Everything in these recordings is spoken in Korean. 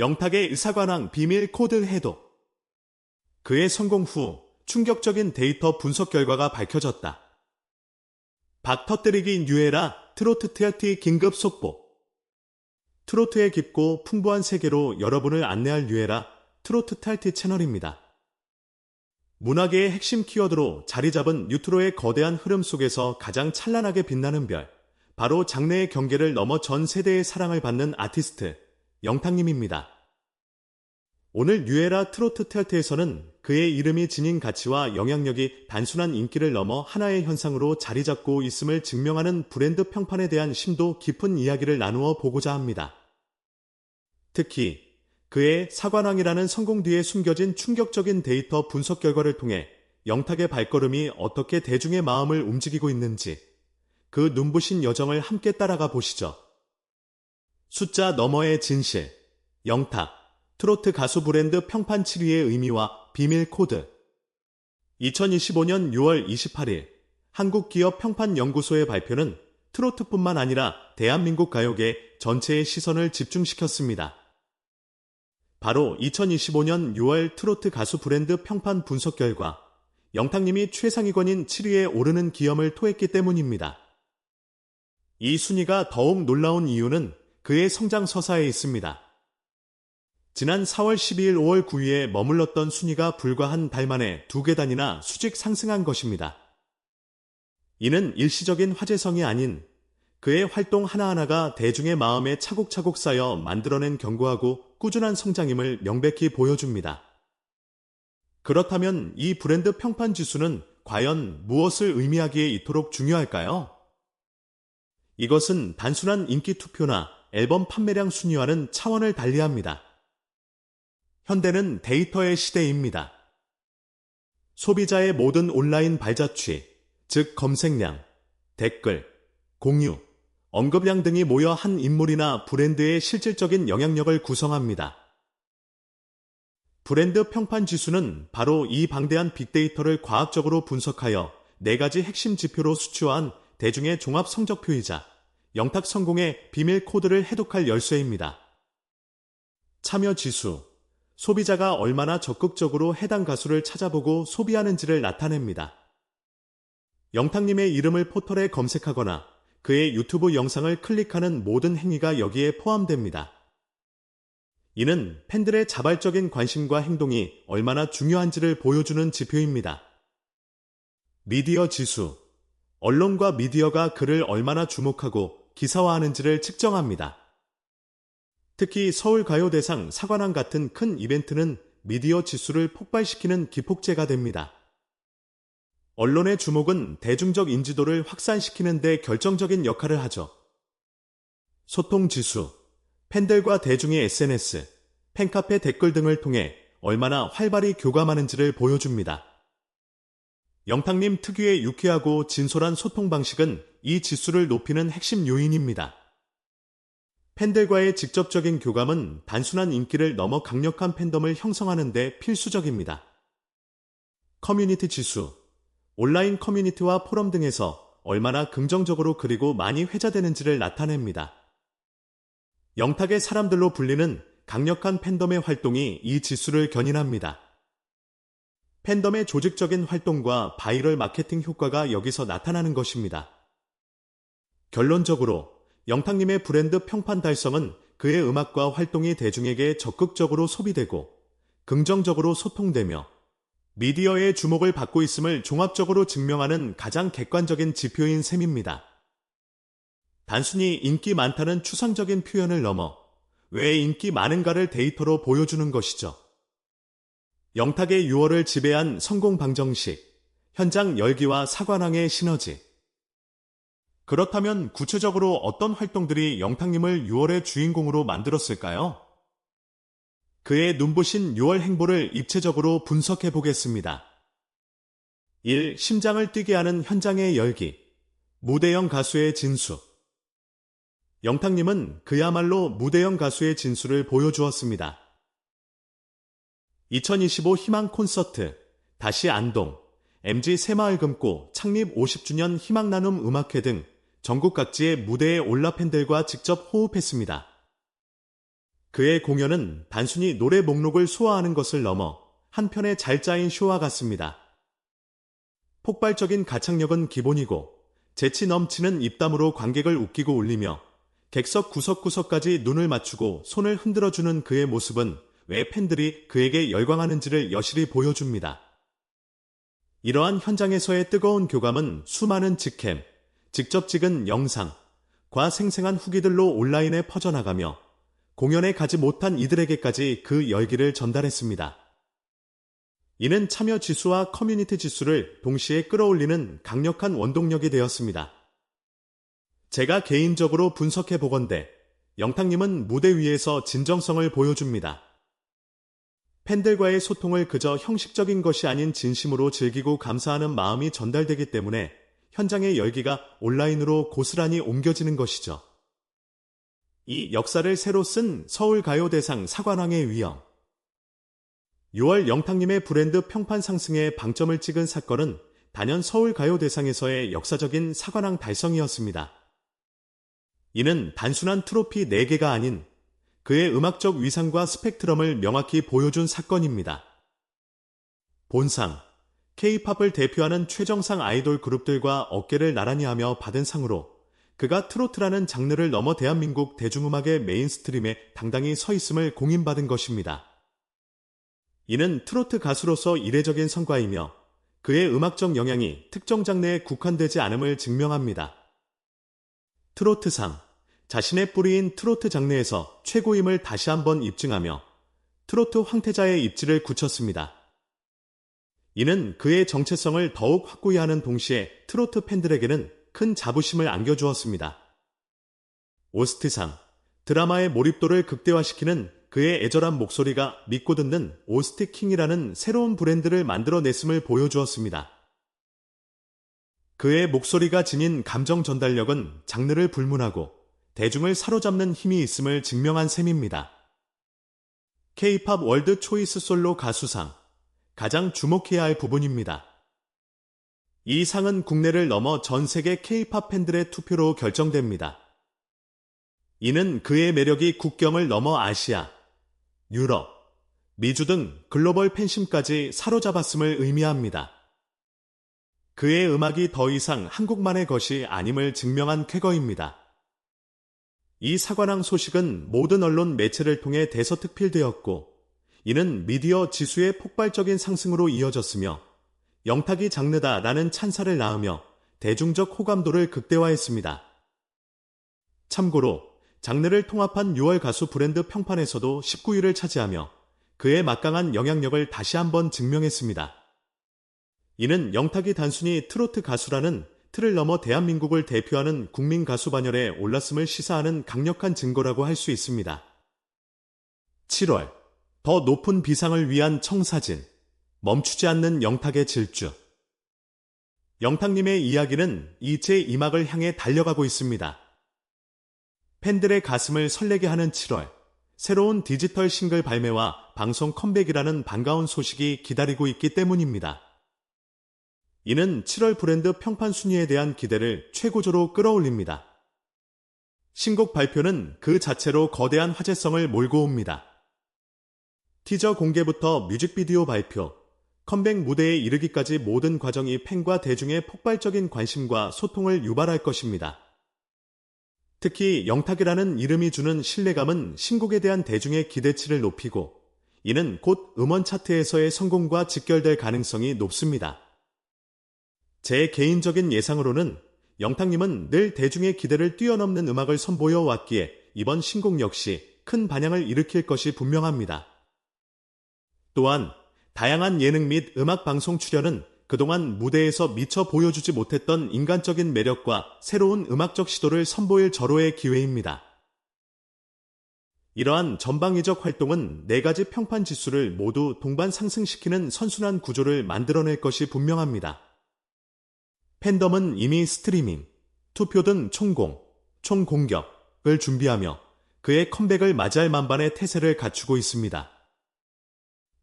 영탁의 의사관왕 비밀 코드 해독. 그의 성공 후 충격적인 데이터 분석 결과가 밝혀졌다. 박 터뜨리기 뉴에라 트로트 TRT 긴급 속보. 트로트의 깊고 풍부한 세계로 여러분을 안내할 뉴에라 트로트 TRT 채널입니다. 문화계의 핵심 키워드로 자리 잡은 뉴트로의 거대한 흐름 속에서 가장 찬란하게 빛나는 별, 바로 장래의 경계를 넘어 전 세대의 사랑을 받는 아티스트, 영탁님입니다. 오늘 뉴에라 트로트 텔트에서는 그의 이름이 지닌 가치와 영향력이 단순한 인기를 넘어 하나의 현상으로 자리 잡고 있음을 증명하는 브랜드 평판에 대한 심도 깊은 이야기를 나누어 보고자 합니다. 특히 그의 사관왕이라는 성공 뒤에 숨겨진 충격적인 데이터 분석 결과를 통해 영탁의 발걸음이 어떻게 대중의 마음을 움직이고 있는지 그 눈부신 여정을 함께 따라가 보시죠. 숫자 너머의 진실, 영탁, 트로트 가수 브랜드 평판 7위의 의미와 비밀 코드. 2025년 6월 28일 한국기업 평판연구소의 발표는 트로트뿐만 아니라 대한민국 가요계 전체의 시선을 집중시켰습니다. 바로 2025년 6월 트로트 가수 브랜드 평판 분석 결과 영탁님이 최상위권인 7위에 오르는 기염을 토했기 때문입니다. 이 순위가 더욱 놀라운 이유는 그의 성장 서사에 있습니다. 지난 4월 12일 5월 9위에 머물렀던 순위가 불과 한 달 만에 두 계단이나 수직 상승한 것입니다. 이는 일시적인 화제성이 아닌 그의 활동 하나하나가 대중의 마음에 차곡차곡 쌓여 만들어낸 견고하고 꾸준한 성장임을 명백히 보여줍니다. 그렇다면 이 브랜드 평판 지수는 과연 무엇을 의미하기에 이토록 중요할까요? 이것은 단순한 인기 투표나 앨범 판매량 순위와는 차원을 달리합니다. 현대는 데이터의 시대입니다. 소비자의 모든 온라인 발자취, 즉 검색량, 댓글, 공유, 언급량 등이 모여 한 인물이나 브랜드의 실질적인 영향력을 구성합니다. 브랜드 평판 지수는 바로 이 방대한 빅데이터를 과학적으로 분석하여 네 가지 핵심 지표로 수치화한 대중의 종합 성적표이자 영탁 성공의 비밀 코드를 해독할 열쇠입니다. 참여 지수, 소비자가 얼마나 적극적으로 해당 가수를 찾아보고 소비하는지를 나타냅니다. 영탁님의 이름을 포털에 검색하거나 그의 유튜브 영상을 클릭하는 모든 행위가 여기에 포함됩니다. 이는 팬들의 자발적인 관심과 행동이 얼마나 중요한지를 보여주는 지표입니다. 미디어 지수. 언론과 미디어가 그를 얼마나 주목하고 기사화하는지를 측정합니다. 특히 서울가요대상 사관왕 같은 큰 이벤트는 미디어 지수를 폭발시키는 기폭제가 됩니다. 언론의 주목은 대중적 인지도를 확산시키는 데 결정적인 역할을 하죠. 소통 지수, 팬들과 대중의 SNS, 팬카페 댓글 등을 통해 얼마나 활발히 교감하는지를 보여줍니다. 영탁님 특유의 유쾌하고 진솔한 소통 방식은 이 지수를 높이는 핵심 요인입니다. 팬들과의 직접적인 교감은 단순한 인기를 넘어 강력한 팬덤을 형성하는 데 필수적입니다. 커뮤니티 지수 온라인 커뮤니티와 포럼 등에서 얼마나 긍정적으로 그리고 많이 회자되는지를 나타냅니다. 영탁의 사람들로 불리는 강력한 팬덤의 활동이 이 지수를 견인합니다. 팬덤의 조직적인 활동과 바이럴 마케팅 효과가 여기서 나타나는 것입니다. 결론적으로 영탁님의 브랜드 평판 달성은 그의 음악과 활동이 대중에게 적극적으로 소비되고 긍정적으로 소통되며 미디어의 주목을 받고 있음을 종합적으로 증명하는 가장 객관적인 지표인 셈입니다. 단순히 인기 많다는 추상적인 표현을 넘어 왜 인기 많은가를 데이터로 보여주는 것이죠. 영탁의 6월을 지배한 성공 방정식, 현장 열기와 사관왕의 시너지, 그렇다면 구체적으로 어떤 활동들이 영탁님을 6월의 주인공으로 만들었을까요? 그의 눈부신 6월 행보를 입체적으로 분석해 보겠습니다. 1. 심장을 뛰게 하는 현장의 열기. 무대형 가수의 진수. 영탁님은 그야말로 무대형 가수의 진수를 보여주었습니다. 2025 희망 콘서트, 다시 안동, MG 새마을 금고 창립 50주년 희망 나눔 음악회 등 전국 각지의 무대에 올라 팬들과 직접 호흡했습니다. 그의 공연은 단순히 노래 목록을 소화하는 것을 넘어 한편의 잘 짜인 쇼와 같습니다. 폭발적인 가창력은 기본이고 재치 넘치는 입담으로 관객을 웃기고 울리며 객석 구석구석까지 눈을 맞추고 손을 흔들어주는 그의 모습은 왜 팬들이 그에게 열광하는지를 여실히 보여줍니다. 이러한 현장에서의 뜨거운 교감은 수많은 직캠, 직접 찍은 영상, 과 생생한 후기들로 온라인에 퍼져나가며 공연에 가지 못한 이들에게까지 그 열기를 전달했습니다. 이는 참여 지수와 커뮤니티 지수를 동시에 끌어올리는 강력한 원동력이 되었습니다. 제가 개인적으로 분석해 보건대 영탁님은 무대 위에서 진정성을 보여줍니다. 팬들과의 소통을 그저 형식적인 것이 아닌 진심으로 즐기고 감사하는 마음이 전달되기 때문에 현장의 열기가 온라인으로 고스란히 옮겨지는 것이죠. 이 역사를 새로 쓴 서울가요대상 사관왕의 위엄. 6월 영탁님의 브랜드 평판 상승에 방점을 찍은 사건은 단연 서울가요대상에서의 역사적인 사관왕 달성이었습니다. 이는 단순한 트로피 4개가 아닌 그의 음악적 위상과 스펙트럼을 명확히 보여준 사건입니다. 본상, K-팝을 대표하는 최정상 아이돌 그룹들과 어깨를 나란히 하며 받은 상으로 그가 트로트라는 장르를 넘어 대한민국 대중음악의 메인스트림에 당당히 서 있음을 공인받은 것입니다. 이는 트로트 가수로서 이례적인 성과이며 그의 음악적 영향이 특정 장르에 국한되지 않음을 증명합니다. 트로트상, 자신의 뿌리인 트로트 장르에서 최고임을 다시 한번 입증하며 트로트 황태자의 입지를 굳혔습니다. 이는 그의 정체성을 더욱 확고히 하는 동시에 트로트 팬들에게는 큰 자부심을 안겨주었습니다. 오스트상, 드라마의 몰입도를 극대화시키는 그의 애절한 목소리가 믿고 듣는 오스트킹이라는 새로운 브랜드를 만들어냈음을 보여주었습니다. 그의 목소리가 지닌 감정 전달력은 장르를 불문하고 대중을 사로잡는 힘이 있음을 증명한 셈입니다. K-팝 월드 초이스 솔로 가수상 가장 주목해야 할 부분입니다. 이 상은 국내를 넘어 전 세계 K-팝 팬들의 투표로 결정됩니다. 이는 그의 매력이 국경을 넘어 아시아, 유럽, 미주 등 글로벌 팬심까지 사로잡았음을 의미합니다. 그의 음악이 더 이상 한국만의 것이 아님을 증명한 쾌거입니다. 이 사관왕 소식은 모든 언론 매체를 통해 대서특필되었고 이는 미디어 지수의 폭발적인 상승으로 이어졌으며 영탁이 장르다라는 찬사를 낳으며 대중적 호감도를 극대화했습니다. 참고로 장르를 통합한 6월 가수 브랜드 평판에서도 19위를 차지하며 그의 막강한 영향력을 다시 한번 증명했습니다. 이는 영탁이 단순히 트로트 가수라는 틀을 넘어 대한민국을 대표하는 국민 가수 반열에 올랐음을 시사하는 강력한 증거라고 할 수 있습니다. 7월 더 높은 비상을 위한 청사진 멈추지 않는 영탁의 질주 영탁님의 이야기는 이제 이막을 향해 달려가고 있습니다. 팬들의 가슴을 설레게 하는 7월 새로운 디지털 싱글 발매와 방송 컴백이라는 반가운 소식이 기다리고 있기 때문입니다. 이는 7월 브랜드 평판 순위에 대한 기대를 최고조로 끌어올립니다. 신곡 발표는 그 자체로 거대한 화제성을 몰고 옵니다. 티저 공개부터 뮤직비디오 발표, 컴백 무대에 이르기까지 모든 과정이 팬과 대중의 폭발적인 관심과 소통을 유발할 것입니다. 특히 영탁이라는 이름이 주는 신뢰감은 신곡에 대한 대중의 기대치를 높이고 이는 곧 음원 차트에서의 성공과 직결될 가능성이 높습니다. 제 개인적인 예상으로는 영탁님은 늘 대중의 기대를 뛰어넘는 음악을 선보여 왔기에 이번 신곡 역시 큰 반향을 일으킬 것이 분명합니다. 또한 다양한 예능 및 음악 방송 출연은 그동안 무대에서 미처 보여주지 못했던 인간적인 매력과 새로운 음악적 시도를 선보일 절호의 기회입니다. 이러한 전방위적 활동은 네 가지 평판 지수를 모두 동반 상승시키는 선순환 구조를 만들어낼 것이 분명합니다. 팬덤은 이미 스트리밍, 투표 등 총공, 총공격을 준비하며 그의 컴백을 맞이할 만반의 태세를 갖추고 있습니다.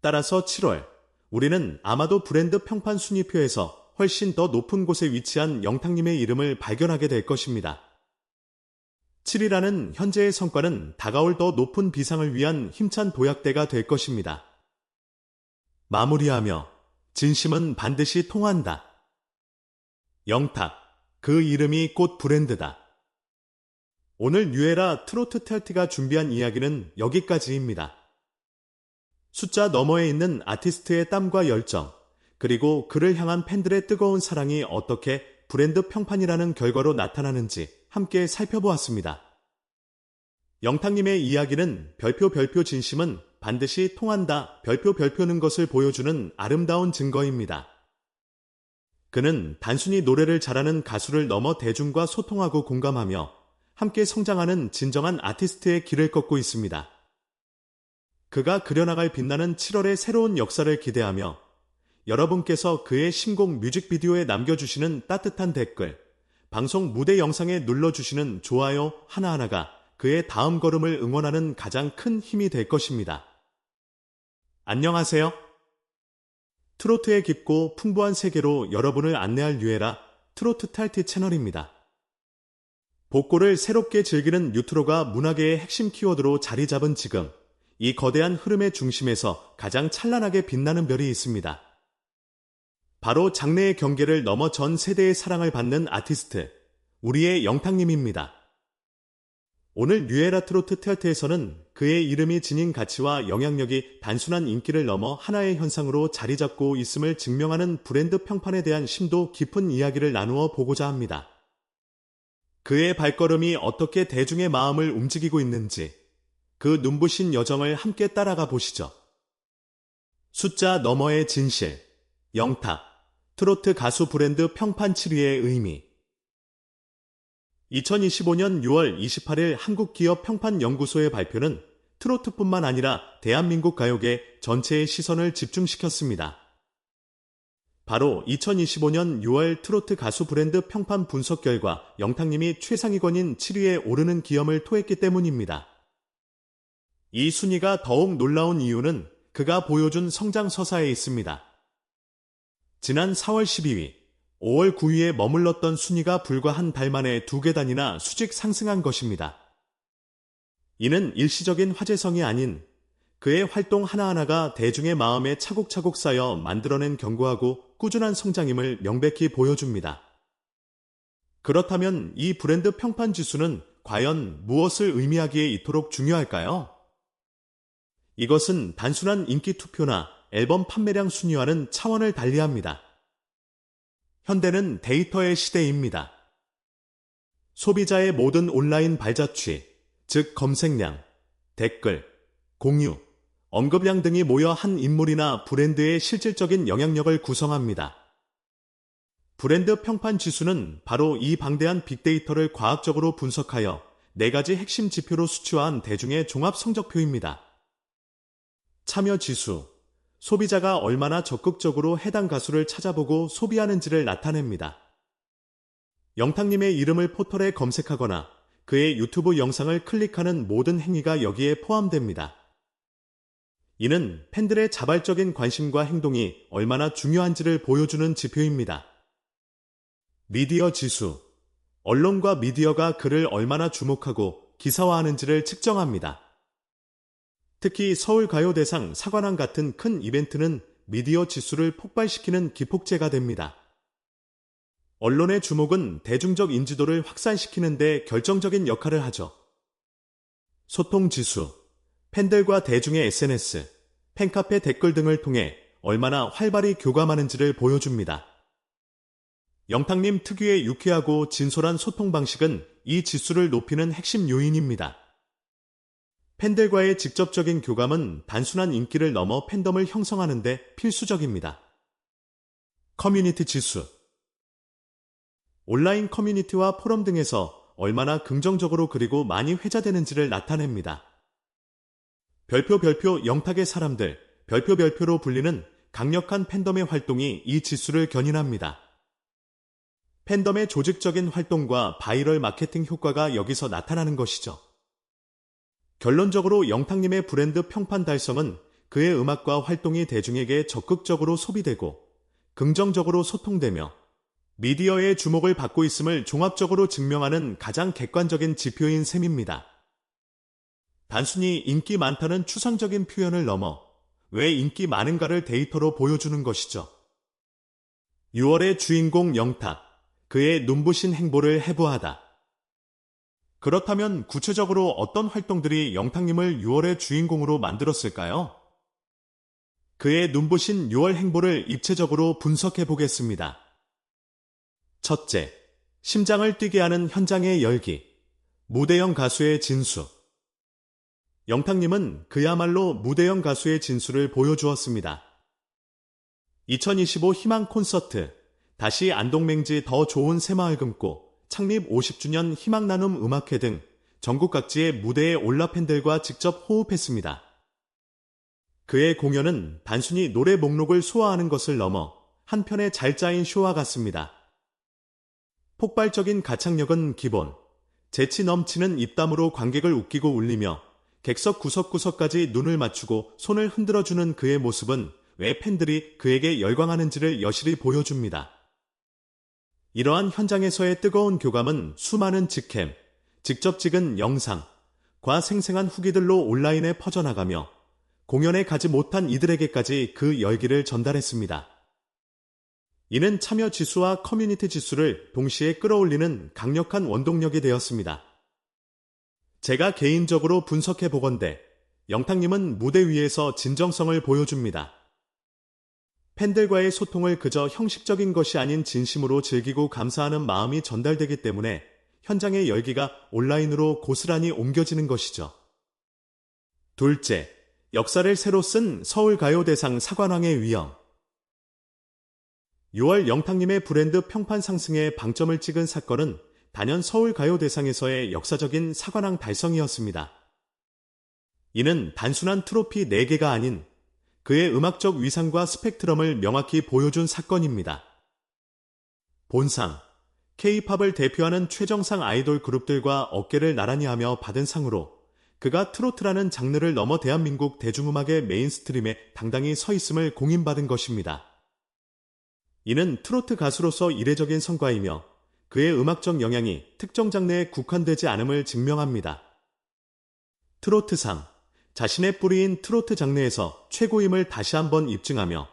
따라서 7월, 우리는 아마도 브랜드 평판 순위표에서 훨씬 더 높은 곳에 위치한 영탁님의 이름을 발견하게 될 것입니다. 7이라는 현재의 성과는 다가올 더 높은 비상을 위한 힘찬 도약대가 될 것입니다. 마무리하며 진심은 반드시 통한다. 영탁, 그 이름이 꽃 브랜드다. 오늘 뉴에라 트로트 텔트가 준비한 이야기는 여기까지입니다. 숫자 너머에 있는 아티스트의 땀과 열정, 그리고 그를 향한 팬들의 뜨거운 사랑이 어떻게 브랜드 평판이라는 결과로 나타나는지 함께 살펴보았습니다. 영탁님의 이야기는 별표 별표 진심은 반드시 통한다 별표 별표는 것을 보여주는 아름다운 증거입니다. 그는 단순히 노래를 잘하는 가수를 넘어 대중과 소통하고 공감하며 함께 성장하는 진정한 아티스트의 길을 걷고 있습니다. 그가 그려나갈 빛나는 7월의 새로운 역사를 기대하며 여러분께서 그의 신곡 뮤직비디오에 남겨주시는 따뜻한 댓글, 방송 무대 영상에 눌러주시는 좋아요 하나하나가 그의 다음 걸음을 응원하는 가장 큰 힘이 될 것입니다. 안녕하세요. 트로트의 깊고 풍부한 세계로 여러분을 안내할 유에라 트로트 탈티 채널입니다. 복고를 새롭게 즐기는 뉴트로가 문화계의 핵심 키워드로 자리 잡은 지금 이 거대한 흐름의 중심에서 가장 찬란하게 빛나는 별이 있습니다. 바로 장래의 경계를 넘어 전 세대의 사랑을 받는 아티스트, 우리의 영탁님입니다. 오늘 뉴에라 트로트 텔트에서는 그의 이름이 지닌 가치와 영향력이 단순한 인기를 넘어 하나의 현상으로 자리 잡고 있음을 증명하는 브랜드 평판에 대한 심도 깊은 이야기를 나누어 보고자 합니다. 그의 발걸음이 어떻게 대중의 마음을 움직이고 있는지 그 눈부신 여정을 함께 따라가 보시죠. 숫자 너머의 진실, 영탁, 트로트 가수 브랜드 평판 7위의 의미, 2025년 6월 28일 한국기업 평판연구소의 발표는 트로트뿐만 아니라 대한민국 가요계 전체의 시선을 집중시켰습니다. 바로 2025년 6월 트로트 가수 브랜드 평판 분석 결과 영탁님이 최상위권인 7위에 오르는 기염을 토했기 때문입니다. 이 순위가 더욱 놀라운 이유는 그가 보여준 성장 서사에 있습니다. 지난 4월 12위, 5월 9위에 머물렀던 순위가 불과 한 달 만에 두 계단이나 수직 상승한 것입니다. 이는 일시적인 화제성이 아닌 그의 활동 하나하나가 대중의 마음에 차곡차곡 쌓여 만들어낸 견고하고 꾸준한 성장임을 명백히 보여줍니다. 그렇다면 이 브랜드 평판 지수는 과연 무엇을 의미하기에 이토록 중요할까요? 이것은 단순한 인기 투표나 앨범 판매량 순위와는 차원을 달리합니다. 현대는 데이터의 시대입니다. 소비자의 모든 온라인 발자취, 즉 검색량, 댓글, 공유, 언급량 등이 모여 한 인물이나 브랜드의 실질적인 영향력을 구성합니다. 브랜드 평판 지수는 바로 이 방대한 빅데이터를 과학적으로 분석하여 네 가지 핵심 지표로 수치화한 대중의 종합 성적표입니다. 참여 지수, 소비자가 얼마나 적극적으로 해당 가수를 찾아보고 소비하는지를 나타냅니다. 영탁님의 이름을 포털에 검색하거나 그의 유튜브 영상을 클릭하는 모든 행위가 여기에 포함됩니다. 이는 팬들의 자발적인 관심과 행동이 얼마나 중요한지를 보여주는 지표입니다. 미디어 지수. 언론과 미디어가 그를 얼마나 주목하고 기사화하는지를 측정합니다. 특히 서울가요대상 사관왕 같은 큰 이벤트는 미디어 지수를 폭발시키는 기폭제가 됩니다. 언론의 주목은 대중적 인지도를 확산시키는 데 결정적인 역할을 하죠. 소통 지수, 팬들과 대중의 SNS, 팬카페 댓글 등을 통해 얼마나 활발히 교감하는지를 보여줍니다. 영탁님 특유의 유쾌하고 진솔한 소통 방식은 이 지수를 높이는 핵심 요인입니다. 팬들과의 직접적인 교감은 단순한 인기를 넘어 팬덤을 형성하는 데 필수적입니다. 커뮤니티 지수 온라인 커뮤니티와 포럼 등에서 얼마나 긍정적으로 그리고 많이 회자되는지를 나타냅니다. 별표 별표 영탁의 사람들, 별표 별표로 불리는 강력한 팬덤의 활동이 이 지수를 견인합니다. 팬덤의 조직적인 활동과 바이럴 마케팅 효과가 여기서 나타나는 것이죠. 결론적으로 영탁님의 브랜드 평판 달성은 그의 음악과 활동이 대중에게 적극적으로 소비되고 긍정적으로 소통되며 미디어의 주목을 받고 있음을 종합적으로 증명하는 가장 객관적인 지표인 셈입니다. 단순히 인기 많다는 추상적인 표현을 넘어 왜 인기 많은가를 데이터로 보여주는 것이죠. 6월의 주인공 영탁, 그의 눈부신 행보를 해부하다. 그렇다면 구체적으로 어떤 활동들이 영탁님을 6월의 주인공으로 만들었을까요? 그의 눈부신 6월 행보를 입체적으로 분석해 보겠습니다. 첫째, 심장을 뛰게 하는 현장의 열기. 무대형 가수의 진수. 영탁님은 그야말로 무대형 가수의 진수를 보여주었습니다. 2025 희망 콘서트, 다시 안동맹지 더 좋은 새마을 금고, 창립 50주년 희망 나눔 음악회 등 전국 각지의 무대에 올라 팬들과 직접 호흡했습니다. 그의 공연은 단순히 노래 목록을 소화하는 것을 넘어 한편의 잘 짜인 쇼와 같습니다. 폭발적인 가창력은 기본, 재치 넘치는 입담으로 관객을 웃기고 울리며 객석 구석구석까지 눈을 맞추고 손을 흔들어주는 그의 모습은 왜 팬들이 그에게 열광하는지를 여실히 보여줍니다. 이러한 현장에서의 뜨거운 교감은 수많은 직캠, 직접 찍은 영상, 과 생생한 후기들로 온라인에 퍼져나가며 공연에 가지 못한 이들에게까지 그 열기를 전달했습니다. 이는 참여 지수와 커뮤니티 지수를 동시에 끌어올리는 강력한 원동력이 되었습니다. 제가 개인적으로 분석해 보건대 영탁님은 무대 위에서 진정성을 보여줍니다. 팬들과의 소통을 그저 형식적인 것이 아닌 진심으로 즐기고 감사하는 마음이 전달되기 때문에 현장의 열기가 온라인으로 고스란히 옮겨지는 것이죠. 둘째, 역사를 새로 쓴 서울가요대상 사관왕의 위험. 6월 영탁님의 브랜드 평판 상승에 방점을 찍은 사건은 단연 서울가요대상에서의 역사적인 사관왕 달성이었습니다. 이는 단순한 트로피 4개가 아닌 그의 음악적 위상과 스펙트럼을 명확히 보여준 사건입니다. 본상, K-팝을 대표하는 최정상 아이돌 그룹들과 어깨를 나란히 하며 받은 상으로 그가 트로트라는 장르를 넘어 대한민국 대중음악의 메인스트림에 당당히 서 있음을 공인받은 것입니다. 이는 트로트 가수로서 이례적인 성과이며 그의 음악적 영향이 특정 장르에 국한되지 않음을 증명합니다. 트로트상, 자신의 뿌리인 트로트 장르에서 최고임을 다시 한번 입증하며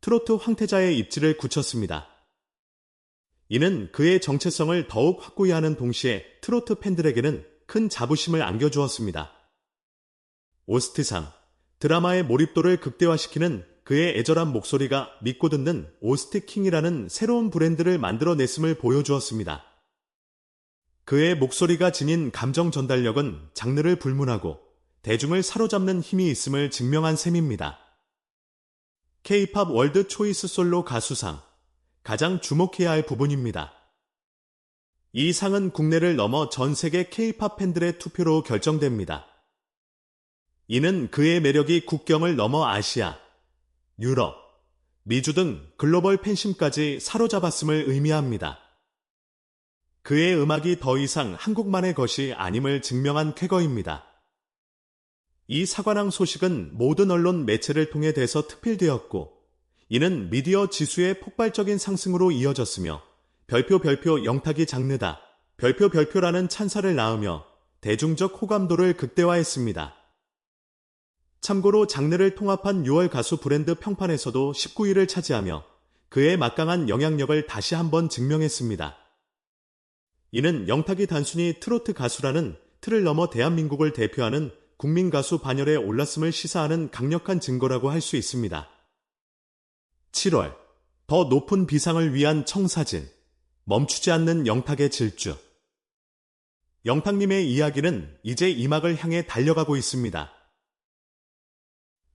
트로트 황태자의 입지를 굳혔습니다. 이는 그의 정체성을 더욱 확고히 하는 동시에 트로트 팬들에게는 큰 자부심을 안겨주었습니다. 오스트상, 드라마의 몰입도를 극대화시키는 그의 애절한 목소리가 믿고 듣는 오스트킹이라는 새로운 브랜드를 만들어냈음을 보여주었습니다. 그의 목소리가 지닌 감정 전달력은 장르를 불문하고 대중을 사로잡는 힘이 있음을 증명한 셈입니다. K-팝 월드 초이스 솔로 가수상 가장 주목해야 할 부분입니다. 이 상은 국내를 넘어 전 세계 K-팝 팬들의 투표로 결정됩니다. 이는 그의 매력이 국경을 넘어 아시아, 유럽, 미주 등 글로벌 팬심까지 사로잡았음을 의미합니다. 그의 음악이 더 이상 한국만의 것이 아님을 증명한 쾌거입니다. 이 사관왕 소식은 모든 언론 매체를 통해 대서 특필되었고 이는 미디어 지수의 폭발적인 상승으로 이어졌으며 별표 별표 영탁이 장르다. 별표 별표라는 찬사를 낳으며 대중적 호감도를 극대화했습니다. 참고로 장르를 통합한 6월 가수 브랜드 평판에서도 19위를 차지하며 그의 막강한 영향력을 다시 한번 증명했습니다. 이는 영탁이 단순히 트로트 가수라는 틀을 넘어 대한민국을 대표하는 국민 가수 반열에 올랐음을 시사하는 강력한 증거라고 할 수 있습니다. 7월 더 높은 비상을 위한 청사진 멈추지 않는 영탁의 질주 영탁님의 이야기는 이제 이막을 향해 달려가고 있습니다.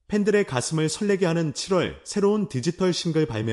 팬들의 가슴을 설레게 하는 7월 새로운 디지털 싱글 발매